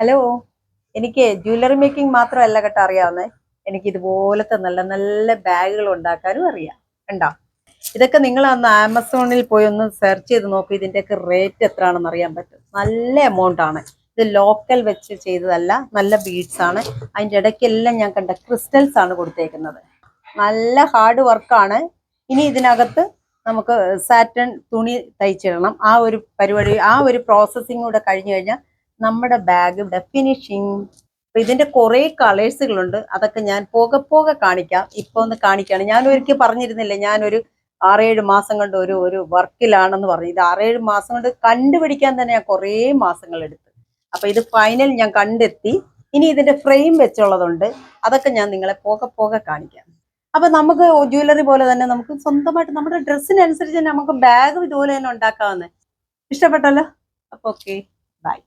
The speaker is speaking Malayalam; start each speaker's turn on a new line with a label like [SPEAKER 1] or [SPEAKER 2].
[SPEAKER 1] ഹലോ എനിക്ക് ജ്വല്ലറി മേക്കിംഗ് മാത്രമല്ല കേട്ടോ അറിയാവുന്നേ. എനിക്ക് ഇതുപോലത്തെ നല്ല നല്ല ബാഗുകൾ ഉണ്ടാക്കാനും അറിയാം. ഉണ്ടോ ഇതൊക്കെ നിങ്ങൾ അന്ന് ആമസോണിൽ പോയി ഒന്ന് സെർച്ച് ചെയ്ത് നോക്കൂ. ഇതിന്റെയൊക്കെ റേറ്റ് എത്രയാണെന്ന് അറിയാൻ പറ്റും. നല്ല എമൗണ്ട് ആണ്. ഇത് ലോക്കൽ വെച്ച് ചെയ്തതല്ല നല്ല ബീഡ്സ് ആണ്. അതിന്റെ ഇടയ്ക്കെല്ലാം ഞാൻ കണ്ട ക്രിസ്റ്റൽസ് ആണ് കൊടുത്തേക്കുന്നത്. നല്ല ഹാർഡ് വർക്കാണ് ഇനി ഇതിനകത്ത് നമുക്ക് സാറ്റൺ തുണി തയ്ച്ചിടണം. ആ ഒരു പരിപാടി ആ ഒരു പ്രോസസ്സിംഗ് കൂടെ കഴിഞ്ഞു കഴിഞ്ഞാൽ നമ്മുടെ ബാഗ് ഇവിടെ ഫിനിഷിങ് അപ്പൊ ഇതിന്റെ കുറെ കളേഴ്സുകളുണ്ട് അതൊക്കെ ഞാൻ പോകെ പോകെ കാണിക്കാം. ഇപ്പൊ ഒന്ന് കാണിക്കാണ്. ഞാൻ ഒരിക്കൽ പറഞ്ഞിരുന്നില്ലേ ഞാനൊരു ആറേഴ് മാസം കൊണ്ട് ഒരു ഒരു വർക്കിലാണെന്ന് പറഞ്ഞു. ഇത് ആറേഴ് മാസം കൊണ്ട് കണ്ടുപിടിക്കാൻ തന്നെ ഞാൻ കുറേ മാസങ്ങൾ എടുത്തു. അപ്പൊ ഇത് ഫൈനൽ ഞാൻ കണ്ടെത്തി. ഇനി ഇതിന്റെ ഫ്രെയിം വെച്ചുള്ളതുണ്ട്. അതൊക്കെ ഞാൻ നിങ്ങളെ പോകെ പോകെ കാണിക്കാം. അപ്പൊ നമുക്ക് ജ്വല്ലറി പോലെ തന്നെ നമുക്ക് സ്വന്തമായിട്ട് നമ്മുടെ ഡ്രസ്സിനനുസരിച്ച് തന്നെ നമുക്ക് ബാഗ് ഇതുപോലെ തന്നെ ഉണ്ടാക്കാവുന്നത് ഇഷ്ടപ്പെട്ടല്ലോ? അപ്പൊ ഓക്കെ ബൈ